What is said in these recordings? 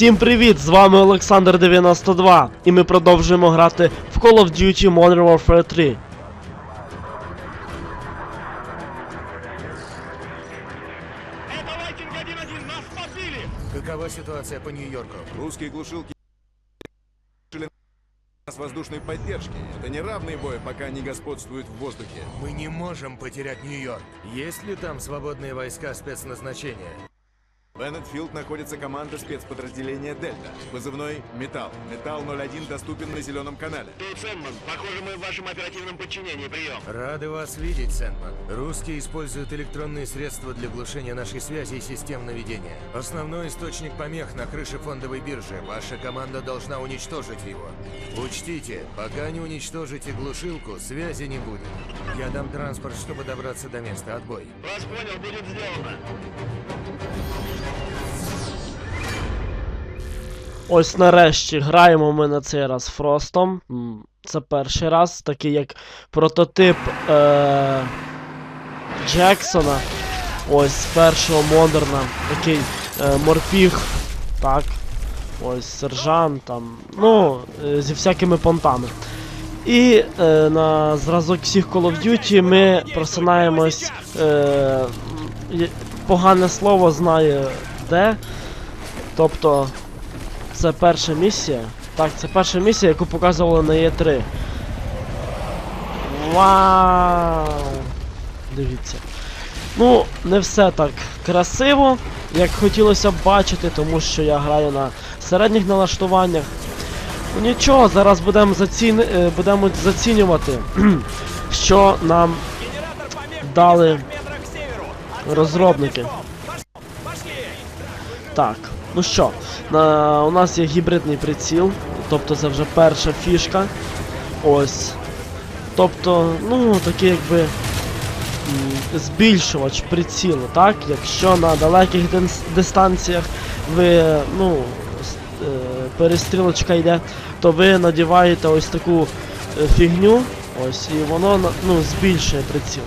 Всім привіт! З вами Олександр 92 і ми продовжуємо грати в Call of Duty Modern Warfare 3. Это Лайкинг 1-1, нас подбили! Какова ситуация по Нью-Йорку? Русские глушилки лишили нас воздушной поддержки. Это не равный бой, пока они господствуют в воздухе. Мы не можем потерять Нью-Йорк. Есть ли там свободные войска спецназначения? В Беннетфилд находится команда спецподразделения «Дельта». Позывной «Металл». «Металл-01» доступен на зеленом канале. Тут Сэнман, похоже, мы в вашем оперативном подчинении, прием. Рады вас видеть, Сэндман. Русские используют электронные средства для глушения нашей связи и систем наведения. Основной источник помех на крыше фондовой биржи. Ваша команда должна уничтожить его. Учтите, пока не уничтожите глушилку, связи не будет. Я дам транспорт, чтобы добраться до места. Отбой. Вас понял, будет сделано. Ось нарешті граємо ми на цей раз Фростом. Це перший раз, такий як прототип е- Джексона. Ось першого модерна. Такий е- морпіг. Так. Ось сержант там. Ну, е, зі всякими понтами. І е, на зразок всіх Call of Duty ми просинаємось. Е, погане слово знає де. Тобто, це перша місія. Так, це перша місія, яку показували на Е3. Вау! Дивіться. Ну, не все так красиво, як хотілося б бачити, тому що я граю на середніх налаштуваннях. Ну нічого, зараз будемо заціни... е, будемо зацінювати, що нам дали розробники. Так, ну що, на, у нас є гібридний приціл, тобто це вже перша фішка. Ось. Тобто, ну, такий якби збільшувач прицілу, так? Якщо на далеких дистанціях ви, ну, е, перестрілочка йде, то ви надіваєте ось таку е, фігню, ось, і воно ну, збільшує приціл.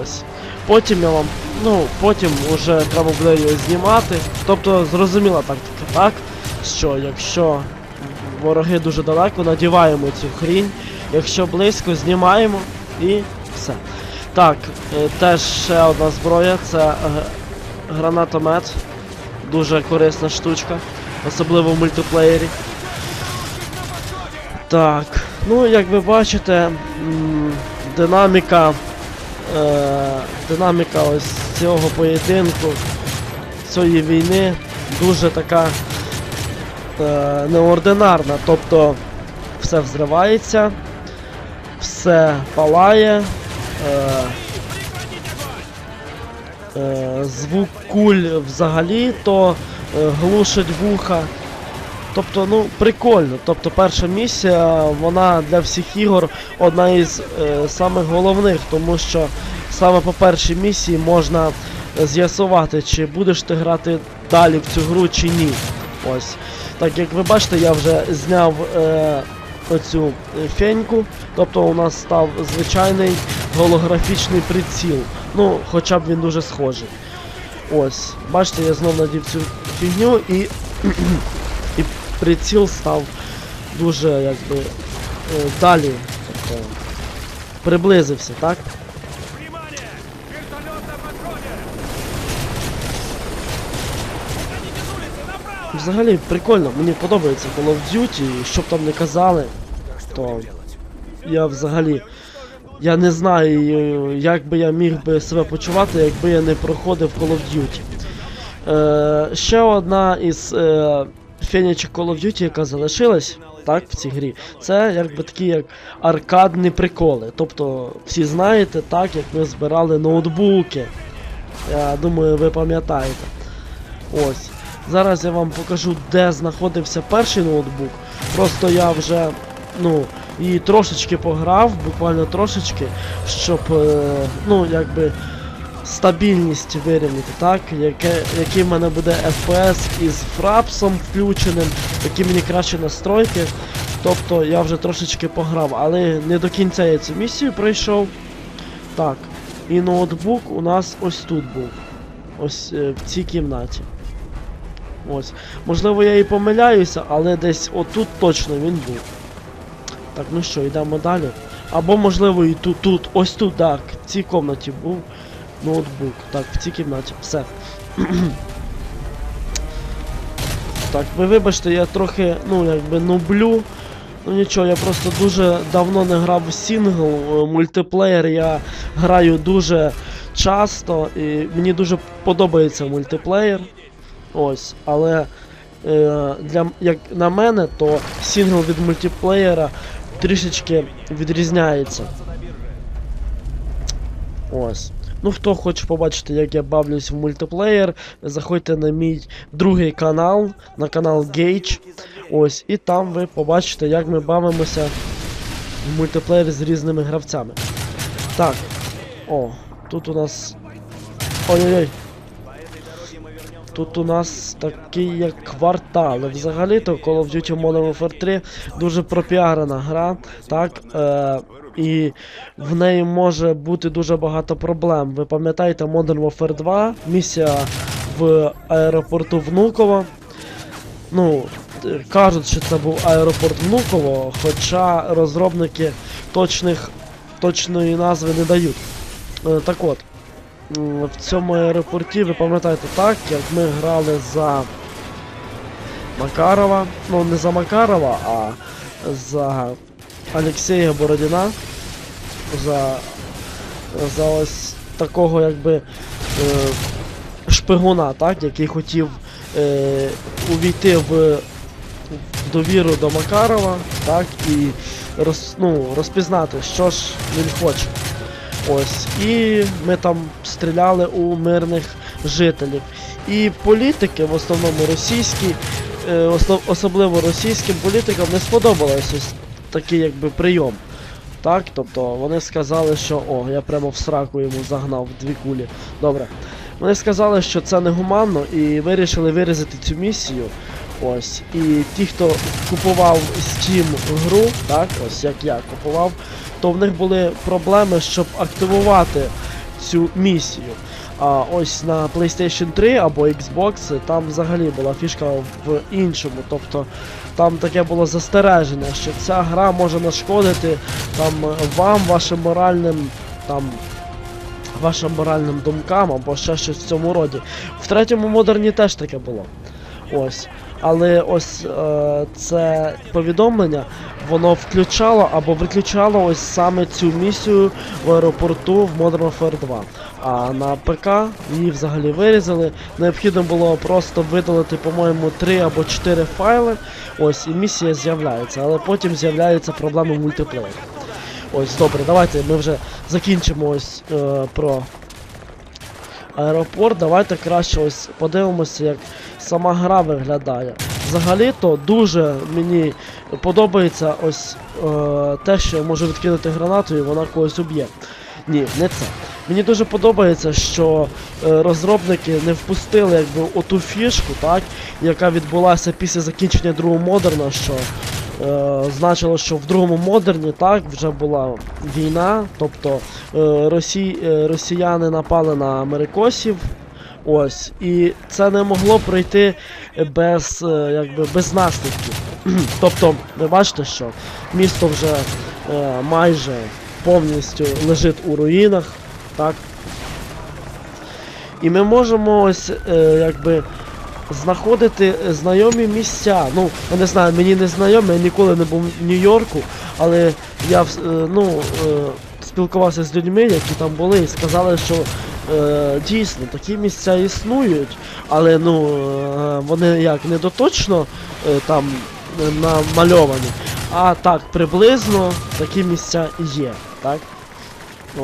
Ось. Потім я вам, ну, потім вже треба буде його знімати. Тобто зрозуміла тактика, так? Що якщо вороги дуже далеко, надіваємо цю хрінь, якщо близько, знімаємо і все. Так, е, теж ще одна зброя, це е, гранатомет. Дуже корисна штучка, особливо в мультиплеєрі. Так, ну як ви бачите, динаміка е, динаміка ось цього поєдинку, цієї війни дуже така е, неординарна. Тобто все взривається, все палає, е, е, звук куль взагалі то е, глушить вуха. Тобто, ну, прикольно. Тобто перша місія, вона для всіх ігор одна із е, самих головних, тому що саме по першій місії можна е, з'ясувати, чи будеш ти грати далі в цю гру чи ні. Ось. Так як ви бачите, я вже зняв е, оцю е, феньку, тобто у нас став звичайний голографічний приціл. Ну, хоча б він дуже схожий. Ось, бачите, я знов надів цю фігню і. і приціл став дуже якби е, далі. Тобто приблизився, так? Взагалі прикольно, мені подобається Call of Duty, що б там не казали, то я взагалі. Я не знаю, як би я міг би себе почувати, якби я не проходив Call of Duty. Е, ще одна із е, фенічок Call of Duty, яка залишилась так, в цій грі, це якби такі як аркадні приколи. Тобто, всі знаєте, так, як ми збирали ноутбуки. Я думаю, ви пам'ятаєте. Ось. Зараз я вам покажу, де знаходився перший ноутбук. Просто я вже, ну, і трошечки пограв, буквально трошечки, щоб, е, ну, якби стабільність вирівняти, так? Яке, який в мене буде FPS із фрапсом включеним, які мені краще настройки. Тобто я вже трошечки пограв, але не до кінця я цю місію пройшов. Так. І ноутбук у нас ось тут був. Ось е, в цій кімнаті. Ось. Можливо, я і помиляюся, але десь отут точно він був. Так, ну що, йдемо далі. Або, можливо, і тут, тут, ось тут, так, в цій кімнаті був ноутбук. Так, в цій кімнаті. Все. так, ви вибачте, я трохи, ну, якби нублю. Ну нічого, я просто дуже давно не грав в сінгл, е, мультиплеєр я граю дуже часто і мені дуже подобається мультиплеєр. Ось, але е, для, як на мене, то сінгл від мультиплеєра трішечки відрізняється. Ось. Ну, хто хоче побачити, як я бавлюсь в мультиплеєр, заходьте на мій другий канал, на канал Gage. Ось, і там ви побачите, як ми бавимося в мультиплеєр з різними гравцями. Так. О, тут у нас. Ой-ой-ой. Тут у нас такий як квартал. Взагалі-то Call of Duty Modern Warfare 3 дуже пропіарена гра, так? Е, і в неї може бути дуже багато проблем. Ви пам'ятаєте Modern Warfare 2, місія в аеропорту Внуково. Ну, кажуть, що це був аеропорт Внуково, хоча розробники точних, точної назви не дають. Е, так от, в цьому аеропорті, ви пам'ятаєте так, як ми грали за Макарова. Ну, не за Макарова, а за Алексея Бородіна. За, за ось такого якби е, шпигуна, так, який хотів е, увійти в, довіру до Макарова, так, і роз, ну, розпізнати, що ж він хоче. Ось. І ми там стріляли у мирних жителів. І політики, в основному російські, е, особливо російським політикам не сподобалось ось такий якби прийом. Так, тобто вони сказали, що о, я прямо в сраку йому загнав дві кулі. Добре. Вони сказали, що це негуманно і вирішили вирізати цю місію. Ось. І ті, хто купував Steam гру, так, ось як я купував, то в них були проблеми, щоб активувати цю місію. А ось на PlayStation 3 або Xbox там взагалі була фішка в іншому. Тобто там таке було застереження, що ця гра може нашкодити там вам, вашим моральним там. Вашим моральним думкам або ще щось в цьому роді. В третьому модерні теж таке було. Ось. Але ось е, це повідомлення, воно включало або виключало ось саме цю місію в аеропорту в Modern Warfare 2. А на ПК її взагалі вирізали. Необхідно було просто видалити, по-моєму, 3 або 4 файли. Ось, і місія з'являється, але потім з'являються проблеми мультиплеєру. Ось, добре, давайте ми вже закінчимо ось е, про аеропорт. Давайте краще ось подивимося, як сама гра виглядає. Взагалі-то дуже мені подобається ось е, те, що я можу відкинути гранату і вона когось уб'є. Ні, не це. Мені дуже подобається, що е, розробники не впустили якби оту фішку, так, яка відбулася після закінчення другого модерна, що е, значило, що в другому модерні так вже була війна, тобто е, Росі, е, росіяни напали на америкосів. Ось, і це не могло пройти без, е, якби, без наслідків. тобто, ви бачите, що місто вже е, майже повністю лежить у руїнах, так? І ми можемо ось е, якби знаходити знайомі місця. Ну, я не знаю, мені не знайомі, я ніколи не був в Нью-Йорку, але я е, ну, е, спілкувався з людьми, які там були, і сказали, що е, дійсно такі місця існують, але ну е, вони як не доточно е, там е, намальовані, а так приблизно такі місця є, так?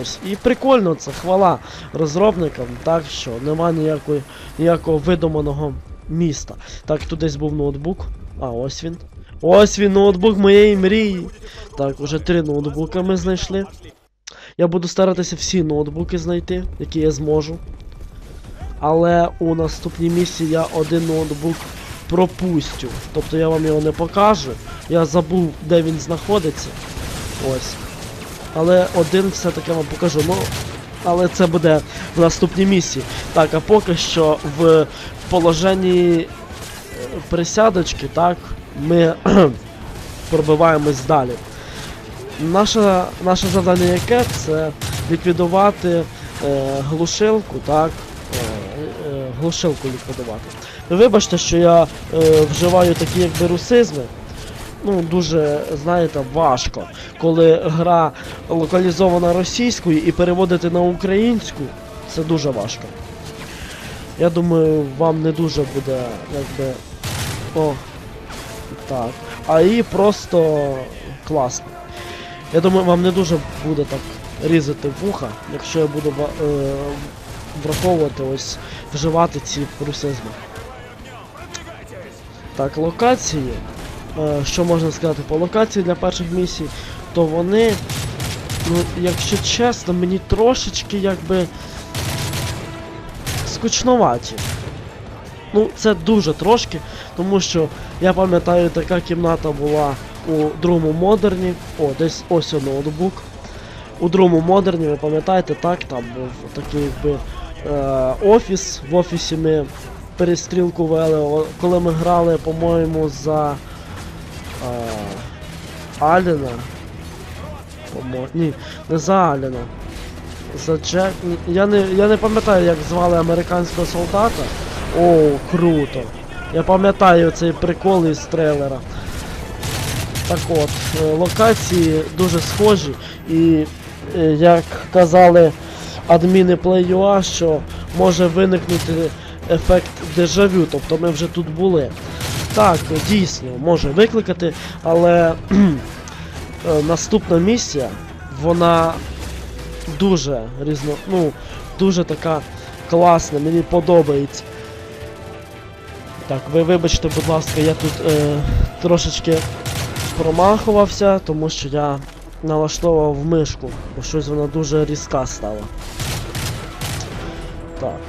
Ось. І прикольно це, хвала розробникам, так що нема ніякої, ніякого видуманого міста. Так, тут десь був ноутбук. А, ось він. Ось він, ноутбук моєї мрії. Так, уже три ноутбука ми знайшли. Я буду старатися всі ноутбуки знайти, які я зможу. Але у наступній місії я один ноутбук пропустю. Тобто я вам його не покажу. Я забув, де він знаходиться. Ось. Але один все-таки вам покажу. Ну, але це буде в наступній місії. Так, а поки що в положенні присядочки, так, ми пробиваємось далі. Наше, наше завдання яке? Це ліквідувати е, глушилку, так, е, е, глушилку ліквідувати. Вибачте, що я е, вживаю такі якби русизми. Ну, дуже, знаєте, важко, коли гра локалізована російською і переводити на українську, це дуже важко. Я думаю, вам не дуже буде, якби. О. Так. А і просто класно. Я думаю, вам не дуже буде так різати вуха, якщо я буду е, враховувати ось вживати ці русизми. Так, локації. Е, що можна сказати по локації для перших місій, то вони, ну, якщо чесно, мені трошечки якби скучноваті. Ну, це дуже трошки, тому що я пам'ятаю, така кімната була у другому модерні. О, десь ось он ноутбук. У другому модерні, ви пам'ятаєте, так, там був такий якби е, офіс. В офісі ми перестрілку вели, коли ми грали, по-моєму, за е, Аліна. По-моєму. Ні, не за Аліна. За Джек. Я не, я не пам'ятаю, як звали американського солдата. О, круто. Я пам'ятаю цей прикол із трейлера. Так от, е, локації дуже схожі, і е, як казали адміни Play.ua, що може виникнути ефект дежавю, тобто ми вже тут були. Так, дійсно, може викликати, але е, наступна місія, вона дуже різно, ну, дуже така класна, мені подобається. Так, ви вибачте, будь ласка, я тут е, трошечки промахувався, тому що я налаштовував мишку, бо щось вона дуже різка стала. Так.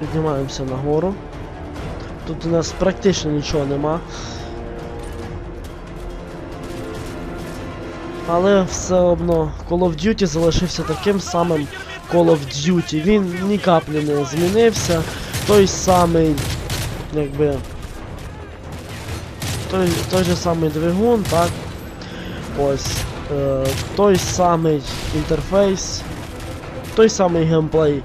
Піднімаємося нагору. Тут у нас практично нічого нема. Але все одно Call of Duty залишився таким самим Call of Duty. Він ні каплі не змінився. Той самий, якби. Той, той же самий двигун, так. Ось. Е, той самий інтерфейс. Той самий геймплей.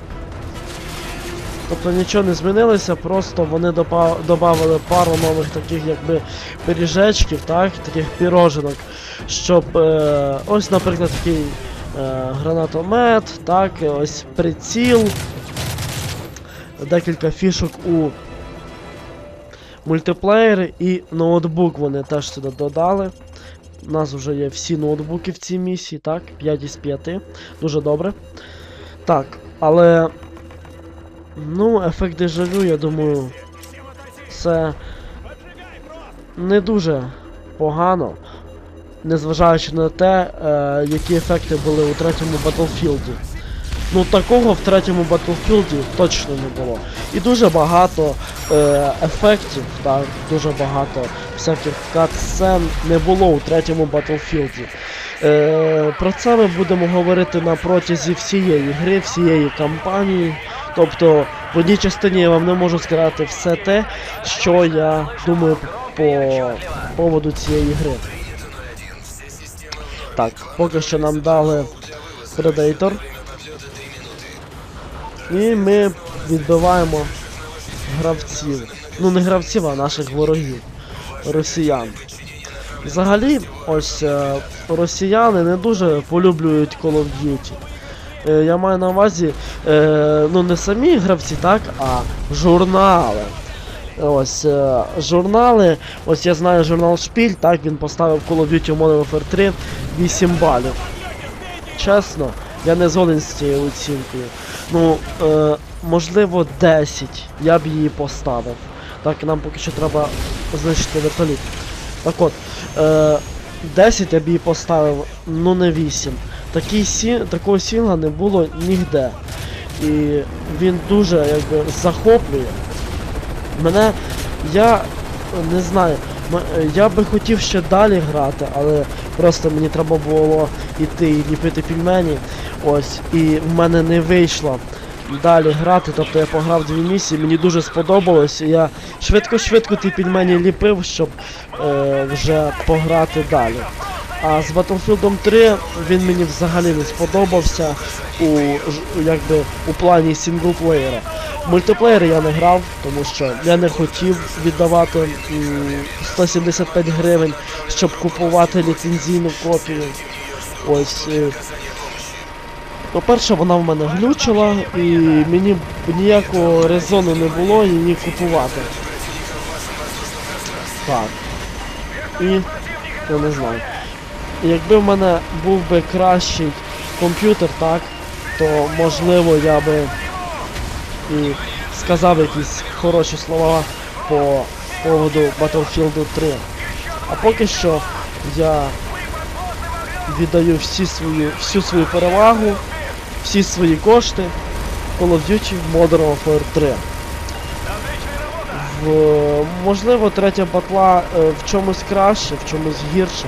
Тобто нічого не змінилося, просто вони додали пару нових таких якби пиріжечків, так, таких піроженок, щоб е, ось, наприклад, такий е, гранатомет, так, ось приціл, декілька фішок у мультиплеєрі і ноутбук вони теж сюди додали. У нас вже є всі ноутбуки в цій місії, так, 5 із 5. Дуже добре. Так, але. Ну, ефект дежавю, я думаю, це не дуже погано, незважаючи на те, е, які ефекти були у третьому Battlefield. Ну, такого в третьому Battlefield точно не було. І дуже багато е, ефектів, так, дуже багато всяких кат-сцен не було у третьому Battlefield. Е, про це ми будемо говорити на протязі всієї гри, всієї кампанії. Тобто в одній частині я вам не можу сказати все те, що я думаю по поводу цієї гри. Так, поки що нам дали Predator. І ми відбиваємо гравців. Ну не гравців, а наших ворогів. Росіян. Взагалі, ось е, росіяни не дуже полюблюють Call of Duty. Е, я маю на увазі, е, ну не самі гравці, так, а журнали. Ось журнали. Ось я знаю журнал Шпіль, так, він поставив Call of Duty Modern Warfare 3 8 балів. Чесно, я не згоден з цією оцінкою. Ну, е, можливо, 10 я б її поставив. Так, нам поки що треба знищити вертоліт. Так от, е, 10 я б її поставив, ну не 8. Такий сі... Такого сінгла не було ніде. І він дуже якби захоплює. Мене. Я не знаю. Я би хотів ще далі грати, але просто мені треба було йти і ліпити пельмені. Ось, і в мене не вийшло. далі грати. Тобто я пограв дві місії, мені дуже сподобалось. І я швидко-швидко ті пельмені ліпив, щоб е, вже пограти далі. А з Battlefield 3 він мені взагалі не сподобався у якби у плані сінглплеєра. Мультиплеєр я не грав, тому що я не хотів віддавати 175 гривень, щоб купувати ліцензійну копію. Ось. е, По-перше, вона в мене глючила, і мені ніякого резону не було її купувати. Так. І. Я не знаю. Якби в мене був би кращий комп'ютер, так, то можливо я би і сказав якісь хороші слова по поводу Battlefield 3. А поки що я віддаю всі свою, всю свою перевагу, всі свої кошти Call of Duty Modern Warfare 3. В, можливо, третя батла е, в чомусь краще, в чомусь гірше,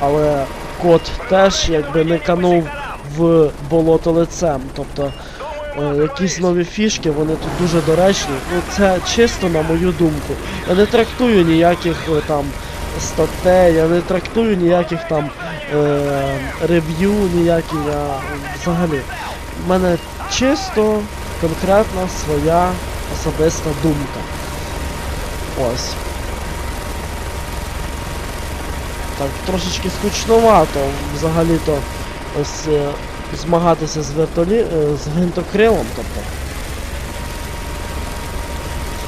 але код теж якби не канув в болото лицем. Тобто якісь нові фішки, вони тут дуже доречні. Ну це чисто на мою думку. Я не трактую ніяких е, там статей, я не трактую ніяких там е, рев'ю, ніякі я взагалі. У мене чисто конкретна своя особиста думка. Ось. Так, трошечки скучновато взагалі-то ось е, змагатися з вертолі... е, з гвинтокрилом, тобто.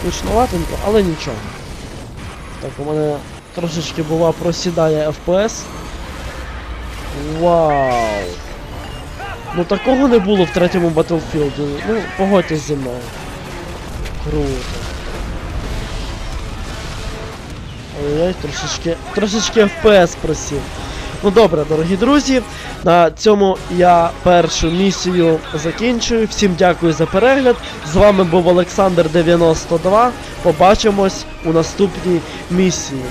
Скучноватенько, але нічого. Так, у мене трошечки була просідає FPS. Вау! Ну такого не було в третьому Battlefield. Ну, погодьтесь зі мною. Круто. Ой-ой, трошечки, трошечки FPS просів. Ну добре, дорогі друзі. На цьому я першу місію закінчую. Всім дякую за перегляд. З вами був Олександр 92. Побачимось у наступній місії.